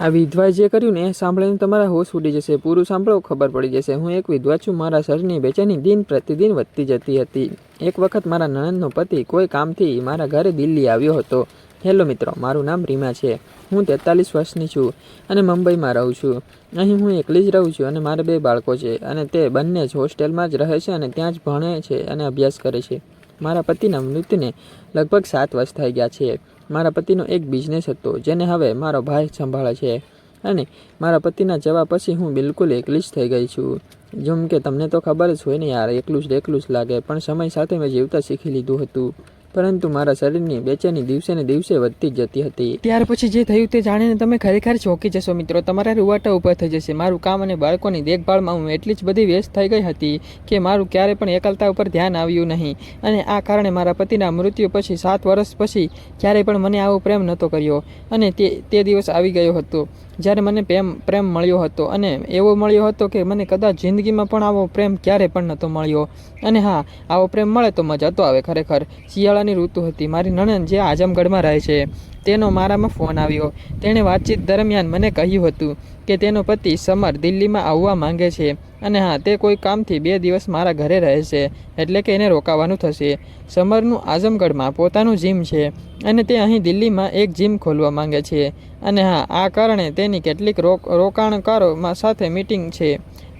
આ વિધવાએ જે કર્યું ને એ સાંભળીને તમારા હોશ ઉડી જશે. પૂરું સાંભળો, ખબર પડી જશે. હું એક વિધવા છું. મારા શરીરની બેચેની દિન પ્રતિદિન વધતી જતી હતી. એક વખત મારા નણંદનો પતિ કોઈ કામથી મારા ઘરે દિલ્હી આવ્યો હતો. હેલો મિત્રો, મારું નામ રીમા છે. હું તેતાલીસ વર્ષની છું અને મુંબઈમાં રહું છું. અહીં હું એકલી જ રહું છું અને મારા બે બાળકો છે અને તે બંને જ હોસ્ટેલમાં જ રહે છે અને ત્યાં જ ભણે છે અને અભ્યાસ કરે છે. મારા પતિના મૃત્યુને લગભગ સાત વર્ષ થઈ ગયા છે. મારા પતિનો એક બિઝનેસ હતો, જેને હવે મારો ભાઈ સંભાળે છે. અને મારા પતિના જવા પછી હું બિલકુલ એકલી જ થઈ ગઈ છું. જેમ કે તમને તો ખબર જ હોય ને યાર, એકલું જ એકલું જ લાગે, પણ સમય સાથે મેં જીવતા શીખી લીધું હતું. પરંતુ મારા શરીરની બેચેની દિવસે ને દિવસે વધતી જતી હતી. ત્યાર પછી જે થયું તે જાણીને તમે ખરેખર ચોંકી જશો મિત્રો. તમારા રૂવાટા ઉપર થઈ જશે. મારું કામ અને બાળકોની દેખભાળમાં હું એટલી જ બધી વ્યસ્ત થઈ ગઈ હતી કે મારું ક્યારે પણ એકલતા ઉપર ધ્યાન આવ્યું નહીં. અને આ કારણે મારા પતિના મૃત્યુ પછી સાત વર્ષ પછી ક્યારેય પણ મને આવો પ્રેમ નહોતો કર્યો. અને તે તે દિવસ આવી ગયો હતો. જ્યારે મને પ્રેમ પ્રેમ મળ્યો હતો અને એવો મળ્યો હતો કે મને કદાચ જિંદગીમાં પણ આવો પ્રેમ ક્યારે પણ નહોતો મળ્યો. અને હા, આવો પ્રેમ મળે તો મજા તો આવે ખરેખર. શિયાળાની ઋતુ હતી. મારી નણંદ જે આઝમગઢમાં રહે છે. તેનો મારામાં ફોન આવ્યો. તેણે વાતચીત દરમિયાન મને કહ્યું હતું કે તેનો પતિ સમર દિલ્હીમાં આવવા માંગે છે અને હા, તે કોઈ કામથી બે દિવસ મારા ઘરે રહે છે એટલે કે એને રોકાવાનું થશે. સમરનું આઝમગઢમાં પોતાનું જીમ છે અને તે અહીં દિલ્હીમાં એક જીમ ખોલવા માંગે છે. અને હા, આ કારણે તેની કેટલીક રોક, રોકાણકારોમાં સાથે મિટિંગ છે.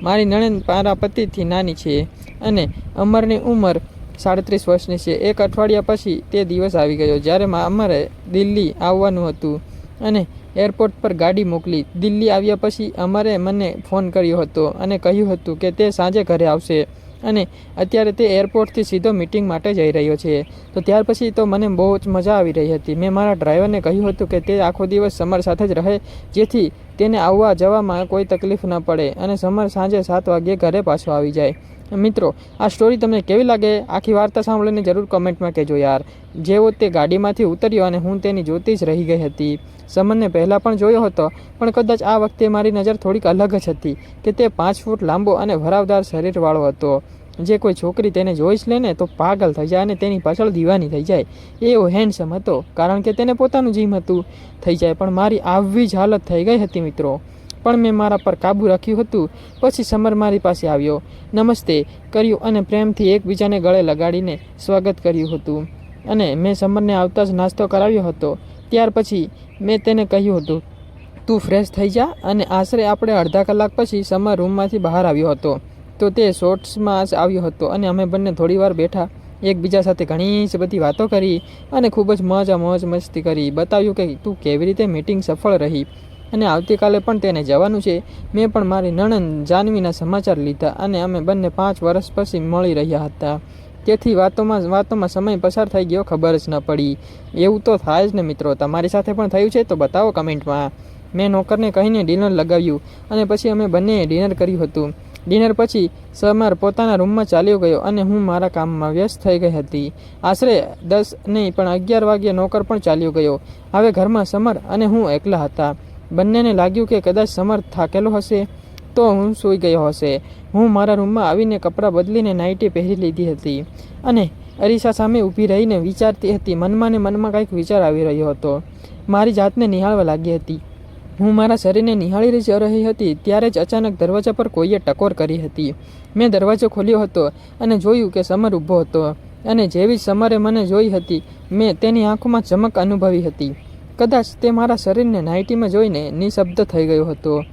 મારી નણંદ મારા પતિથી નાની છે અને અમરની ઉંમર સાડત્રીસ વર્ષની છે. એક અઠવાડિયા પછી તે દિવસ આવી ગયો જ્યારે અમારે દિલ્હી આવવાનું હતું અને એરપોર્ટ પર ગાડી મોકલી. દિલ્હી આવ્યા પછી અમારે મને ફોન કર્યો હતો અને કહ્યું હતું કે તે સાંજે ઘરે આવશે અને અત્યારે તે એરપોર્ટથી સીધો મિટિંગ માટે જઈ રહ્યો છે. તો ત્યાર પછી તો મને બહુ જ મજા આવી રહી હતી. મેં મારા ડ્રાઈવરને કહ્યું હતું કે તે આખો દિવસ સમર સાથે જ રહે, જેથી તેને આવવા જવામાં કોઈ તકલીફ ન પડે અને સમર સાંજે સાત વાગ્યે ઘરે પાછો આવી જાય. મિત્રો, આ સ્ટોરી તમને કેવી લાગે? આખી વાર્તા સાંભળીને જરૂર કમેન્ટમાં કહેજો યાર. જેવો તે ગાડીમાંથી ઉતર્યો અને હું તેની જોતી જ રહી ગઈ હતી. સમનને પહેલાં પણ જોયો હતો, પણ કદાચ આ વખતે મારી નજર થોડીક અલગ જ હતી, કે તે પાંચ ફૂટ લાંબો અને ભરાવદાર શરીરવાળો હતો. જે કોઈ છોકરી તેને જોઈ જ લે ને તો પાગલ થઈ જાય અને તેની પાછળ દીવાની થઈ જાય. એવો હેન્ડસમ હતો, કારણ કે તેને પોતાનું જીમ હતું, થઈ જાય. પણ મારી આવી જ હાલત થઈ ગઈ હતી, મિત્રો. પણ મેં મારા પર કાબૂ રાખ્યું હતું. પછી સમર મારી પાસે આવ્યો. નમસ્તે, કર્યું અને પ્રેમથી એકબીજાને ગળે લગાડીને સ્વાગત કર્યું હતું. અને મેં સમરને આવતા જ નાસ્તો કરાવ્યો હતો. ત્યાર પછી મેં તેને કહ્યું હતું, તું ફ્રેશ થઈ જા અને આશરે આપણે અડધા કલાક પછી સમર રૂમમાંથી બહાર આવ્યો હતો. તો તે શોર્ટ્સમાં આવ્યો હતો અને અમે બંને થોડીવાર બેઠા, એકબીજા સાથે ઘણી જ બધી વાતો કરી અને ખૂબ જ મજા મોજ મસ્તી કરી. બતાવ્યું કે તું કેવી રીતે મીટિંગ સફળ રહી. અને આવતીકાલે પણ તેને જવાનું છે. મેં પણ મારી નણંદ જાનવીના સમાચાર લીધા અને અમે બંને પાંચ વર્ષ પછી મળી રહ્યા હતા. તેથી વાતોમાં વાતોમાં સમય પસાર થઈ ગયો ખબર જ ન પડી. એવું તો થાય જ ને મિત્રો, તમારી સાથે પણ થયું છે તો બતાવો કમેન્ટમાં. મેં નોકરને કહીને ડિનર લગાવ્યું અને પછી અમે બંનેએ ડિનર કર્યું હતું. ડિનર પછી સમર પોતાના રૂમમાં ચાલ્યો ગયો અને હું મારા કામમાં વ્યસ્ત થઈ ગઈ હતી. આશરે દસ નહીં પણ અગિયાર વાગ્યે નોકર પણ ચાલ્યો ગયો. હવે ઘરમાં સમર અને હું એકલા હતા. બંનેને લાગ્યું કે કદાચ સમર થાકેલો હશે, તો હું સૂઈ ગયો હશે. હું મારા રૂમમાં આવીને કપડાં બદલીને નાઇટી પહેરી લીધી હતી અને અરીસા સામે ઊભી રહીને વિચારતી હતી. મનમાં ને મનમાં કંઈક વિચાર આવી રહ્યો હતો. મારી જાતને નિહાળવા લાગી હતી. હું મારા શરીરને નિહાળી રહી રહી હતી, ત્યારે જ અચાનક દરવાજા પર કોઈએ ટકોર કરી હતી. મેં દરવાજો ખોલ્યો હતો અને જોયું કે સમર ઊભો હતો અને જેવી જ સમરે મને જોઈ હતી, મેં તેની આંખોમાં ચમક અનુભવી હતી. કદાચ તે મારા શરીરને નાઇટીમાં જોઈને નિશબ્દ થઈ ગયો હતો.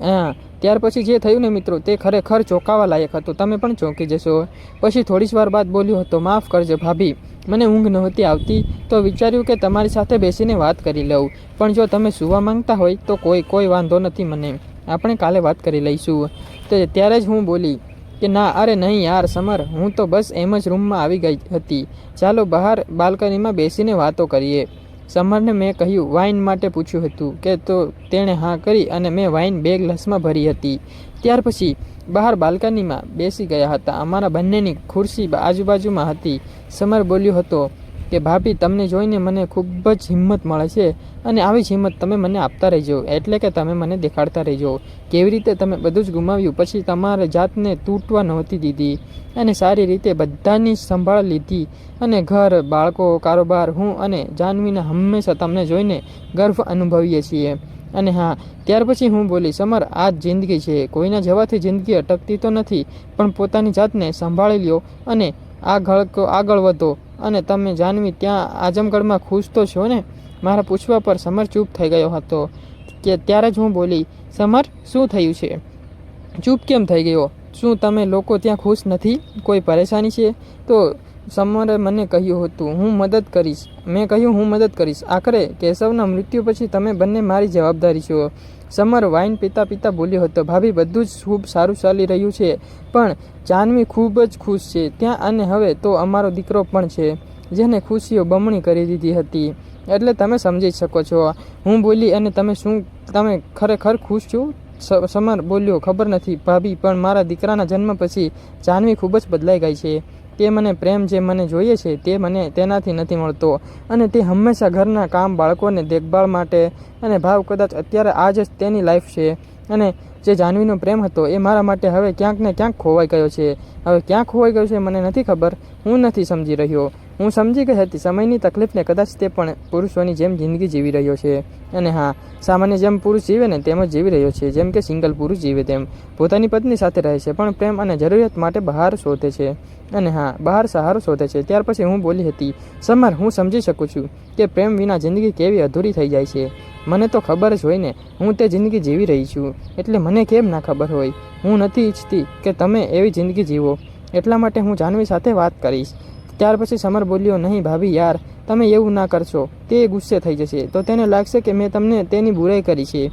હા, ત્યાર પછી જે થયું ને મિત્રો, તે ખરેખર ચોંકાવા લાયક હતું. તમે પણ ચોંકી જશો. પછી થોડી વાર બાદ બોલ્યો હતો, માફ કરજો ભાભી, મને ઊંઘ નહોતી આવતી, તો વિચાર્યું કે તમારી સાથે બેસીને વાત કરી લઉં. પણ જો તમે સુવા માંગતા હોય, તો કોઈ કોઈ વાંધો નથી મને. આપણે કાલે વાત કરી લઈશું. તો ત્યારે જ હું બોલી, કે ના, અરે નહીં યાર, સમર, હું તો બસ એમ જ રૂમમાં આવી ગઈ હતી. ચાલો બહાર બાલ્કનીમાં બેસીને વાતો કરીએ. સમરને મેં કહ્યું, વાઇન માટે પૂછ્યું હતું કે તો તેણે હા કરી અને મેં વાઇન બે ગ્લાસમાં ભરી હતી. ત્યાર પછી બહાર બાલ્કનીમાં બેસી ગયા હતા. અમારા બંનેની ખુરશી આજુબાજુમાં હતી. સમર બોલ્યો હતો કે ભાભી, તમને જોઈને મને ખૂબ જ હિંમત મળે છે અને આવી જ હિંમત તમે મને આપતા રહેજો. એટલે કે તમે મને દેખાડતા રહેજો. કેવી રીતે તમે બધું જ ગુમાવ્યું? પછી તમારે જાતને તૂટવા નહોતી દીધી અને સારી રીતે બધાની સંભાળ લીધી અને ઘર, બાળકો, કારોબાર, હું અને જાનવીને હંમેશા તમને જોઈને ગર્વ અનુભવીએ છીએ. અને હા, ત્યાર પછી હું બોલીશ, અમર, આ જ જિંદગી છે. કોઈના જવાથી જિંદગી અટકતી તો નથી, પણ પોતાની જાતને સંભાળી લ્યો અને આગળ આગળ વધો. અને તમે જાનવી, ત્યાં આઝમગઢમાં ખુશ તો છો ને? મારા પૂછવા પર સમર ચૂપ થઈ ગયો હતો કે ત્યારે જ હું બોલી, સમર, શું થયું છે? ચૂપ કેમ થઈ ગયો? શું તમે લોકો ત્યાં ખુશ નથી? કોઈ પરેશાની છે? તો સમરે મને કહ્યું હતું, હું મદદ કરીશ. મેં કહ્યું, હું મદદ કરીશ. આખરે કેશવના મૃત્યુ પછી તમે બંને મારી જવાબદારી છો. સમર વાઇન પીતા પીતા બોલ્યો હતો, ભાભી, બધું જ ખૂબ સારું ચાલી રહ્યું છે, પણ જાનવી ખૂબ જ ખુશ છે. ત્યાં અને હવે તો અમારો દીકરો પણ છે, જેને ખુશીઓ બમણી કરી દીધી હતી. એટલે તમે સમજી શકો છો. હું બોલી, અને તમે શું, તમે ખરેખર ખુશ છો? સમર બોલ્યો, ખબર નથી, ભાભી, પણ મારા દીકરાના જન્મ પછી જાનવી ખૂબ જ બદલાઈ ગઈ છે. તે મને પ્રેમ જે મને જોઈએ છે તે મને તેનાથી નથી મળતો. અને તે હંમેશા ઘરના કામ, બાળકોને દેખભાળ માટે અને ભાવ કદાચ અત્યારે આ જ તેની લાઈફ છે. અને જે જાનવીનો પ્રેમ હતો એ મારા માટે હવે ક્યાંક ને ક્યાંક ખોવાઈ ગયો છે. હવે ક્યાં ખોવાઈ ગયો છે મને નથી ખબર. હું નથી સમજી રહ્યો. હું સમજી ગઈ હતી, સમયની તકલીફને કદાચ તે પણ પુરુષોની જેમ જિંદગી જીવી રહ્યો છે. અને હા, સામાન્ય જેમ પુરુષ જીવે ને તેમ જ જીવી રહ્યો છે, જેમ કે સિંગલ પુરુષ જીવે તેમ. પોતાની પત્ની સાથે રહે છે, પણ પ્રેમ અને જરૂરિયાત માટે બહાર શોધે છે. અને હા, બહાર સહારો શોધે છે. ત્યાર પછી હું બોલી હતી, સમર, હું સમજી શકું છું કે પ્રેમ વિના જિંદગી કેવી અધૂરી થઈ જાય છે. મને તો ખબર જ હોય ને, હું તે જિંદગી જીવી રહી છું. એટલે મને કેમ ના ખબર હોય? હું નથી ઈચ્છતી કે તમે એવી જિંદગી જીવો. એટલા માટે હું જાનવી સાથે વાત કરીશ. ત્યાર પછી સમર બોલ્યો, નહીં ભાભી યાર, તમે એવું ના કરશો. તે ગુસ્સે થઈ જશે. તો તેને લાગશે કે મેં તમને તેની બુરાઈ કરી છે.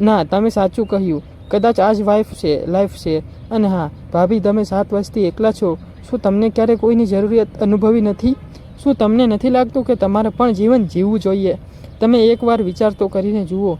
ના, તમે સાચું કહ્યું. કદાચ આ જ વાઈફ છે લાઈફ છે. અને હા, ભાભી, તમે સાત વર્ષથી એકલા છો. શું તમને ક્યારે કોઈની જરૂરિયાત અનુભવી નથી? શું તમને નથી લાગતું કે તમારે પણ જીવન જીવવું જોઈએ? તમે એકવાર વિચાર તો કરીને જુઓ.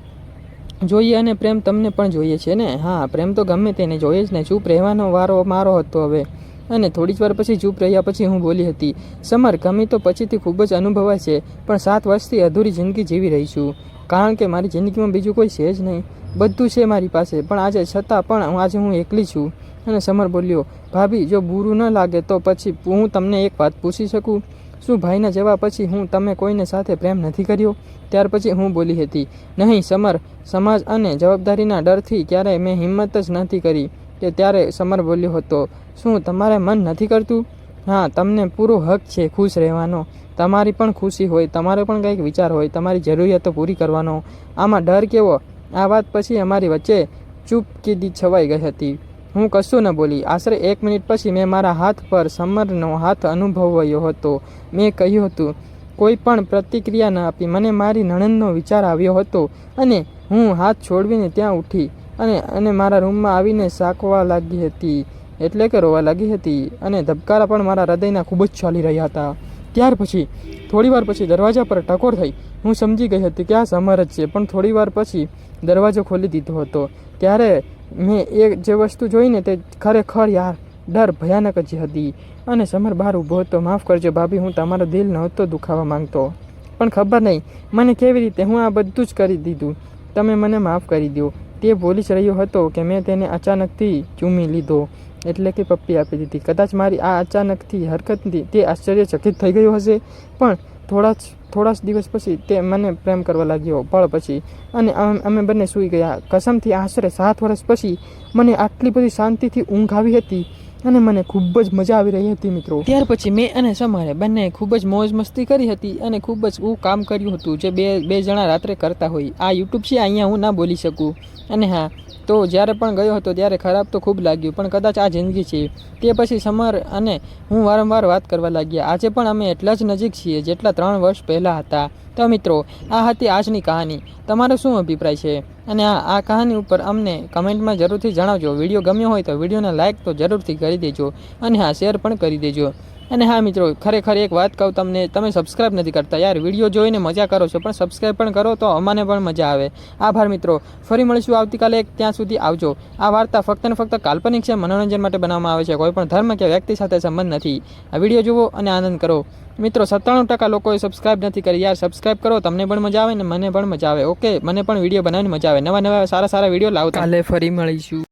જોઈએ અને પ્રેમ તમને પણ જોઈએ છે ને? હા, પ્રેમ તો ગમે તેને. જોઈએ જ ને. શું રહેવાનો વારો મારો હતો હવે. અને થોડી જ વાર પછી ચૂપ રહ્યા પછી હું બોલી હતી, સમર, કમી તો પછીથી ખૂબ જ અનુભવાય છે, પણ સાત વર્ષથી અધૂરી જિંદગી જીવી રહી છું. કારણ કે મારી જિંદગીમાં બીજું કોઈ છે જ નહીં. બધું છે મારી પાસે, પણ આજે છતાં પણ આજે હું એકલી છું. અને સમર બોલ્યો, ભાભી, જો બુરું ન લાગે તો પછી હું તમને એક વાત પૂછી શકું? શું ભાઈના જવા પછી હું તમે કોઈને સાથે પ્રેમ નથી કર્યો? ત્યાર પછી હું બોલી હતી, નહીં, સમર, સમાજ અને જવાબદારીના ડરથી ક્યારેય મેં હિંમત જ નથી કરી. કે ત્યારે સમર બોલ્યો હતો, શું તમારે મન નથી કરતું? હા, તમને પૂરો હક છે ખુશ રહેવાનો. તમારી પણ ખુશી હોય, તમારે પણ કંઈક વિચાર હોય, તમારી જરૂરિયાતો પૂરી કરવાનો. આમાં ડર કેવો? આ વાત પછી અમારી વચ્ચે ચૂપ કીધી છવાઈ ગઈ હતી. હું કશું ન બોલી. આશરે એક મિનિટ પછી મેં મારા હાથ પર સમરનો હાથ અનુભવ્યો હતો. મેં કહ્યું હતું, કોઈ પણ પ્રતિક્રિયા ન આપી. મને મારી નણંદનો વિચાર આવ્યો હતો અને હું હાથ છોડવીને ત્યાં ઉઠી. અને અને મારા રૂમમાં આવીને સાકવા લાગી હતી. એટલે કે રોવા લાગી હતી અને ધબકારા પણ મારા હૃદયના ખૂબ જ ચાલી રહ્યા હતા. ત્યાર પછી, થોડીવાર પછી દરવાજા પર ટકોર થઈ. હું સમજી ગઈ હતી કે આ સમર જ છે, પણ થોડીવાર પછી દરવાજો ખોલી દીધો હતો. ત્યારે મેં એ જે વસ્તુ જોઈને તે ખરેખર યાર, ડર ભયાનક જ હતી. અને સમર બહાર ઊભો હતો, માફ કરજો ભાભી, હું તમારો દિલ નહોતો દુખાવા માંગતો. પણ ખબર નહીં, મને કેવી રીતે હું આ બધું જ કરી દીધું? તમે મને માફ કરી દો તે બોલી જ રહ્યો હતો કે મેં તેને અચાનકથી ચૂમી લીધો, એટલે કે પપ્પી આપી દીધી. કદાચ મારી આ અચાનકથી હરકતથી તે આશ્ચર્યચકિત થઈ ગયો હશે, પણ થોડા જ થોડા જ દિવસ પછી તે મને પ્રેમ કરવા લાગ્યો, પળ પછી. અને અમે બંને સૂઈ ગયા. કસમથી આશરે સાત વર્ષ પછી મને આટલી બધી શાંતિથી ઊંઘ આવી હતી. અને મને ખૂબ જ મજા આવી રહી હતી મિત્રો. ત્યાર પછી મેં અને સમારે બંને ખૂબ જ મોજ મસ્તી કરી હતી અને ખૂબ જ એવું કામ કર્યું હતું જે બે બે જણા રાત્રે કરતા હોય. આ યુટ્યુબ છે, અહીંયા હું ના બોલી શકું. અને હા તો જ્યારે પણ ગયો હતો ત્યારે ખરાબ તો ખૂબ લાગ્યું, પણ કદાચ આ જિંદગી છે. તે પછી સમર અને હું વારંવાર વાત કરવા લાગ્યા. આજે પણ અમે એટલા જ નજીક છીએ જેટલા ત્રણ વર્ષ પહેલાં હતા. તો મિત્રો, આ હતી આજની કહાની. તમારો શું અભિપ્રાય છે? અને આ આ કહાની ઉપર અમને કમેન્ટમાં જરૂરથી જણાવજો. વીડિયો ગમ્યો હોય તો વિડીયોને લાઇક તો જરૂરથી કરી દેજો અને હા, શેર પણ કરી દેજો. અને હા મિત્રો, ખરેખર એક વાત કહું તમને, તમે સબસ્ક્રાઈબ નથી કરતા યાર વીડિયો જોઈને મજા કરો છો, પણ સબસ્ક્રાઈબ પણ કરો તો અમને પણ મજા આવે. આભાર મિત્રો, ફરી મળીશું આવતીકાલે ત્યાં સુધી આવજો. આ વાર્તા ફક્ત ને ફક્ત કાલ્પનિક છે, મનોરંજન માટે બનાવવામાં આવે છે, કોઈ પણ ધર્મ કે વ્યક્તિ સાથે સંબંધ નથી. આ વીડિયો જુઓ અને આનંદ કરો. મિત્રો, સત્તાણું ટકા લોકોએ સબસ્ક્રાઇબ નથી કરી યાર સબસ્ક્રાઇબ કરો, તમને પણ મજા આવે ને મને પણ મજા આવે. ઓકે મને પણ વીડિયો બનાવીને મજા આવે. નવા નવા સારા સારા વીડિયો લાવતા. કાલે ફરી મળીશું.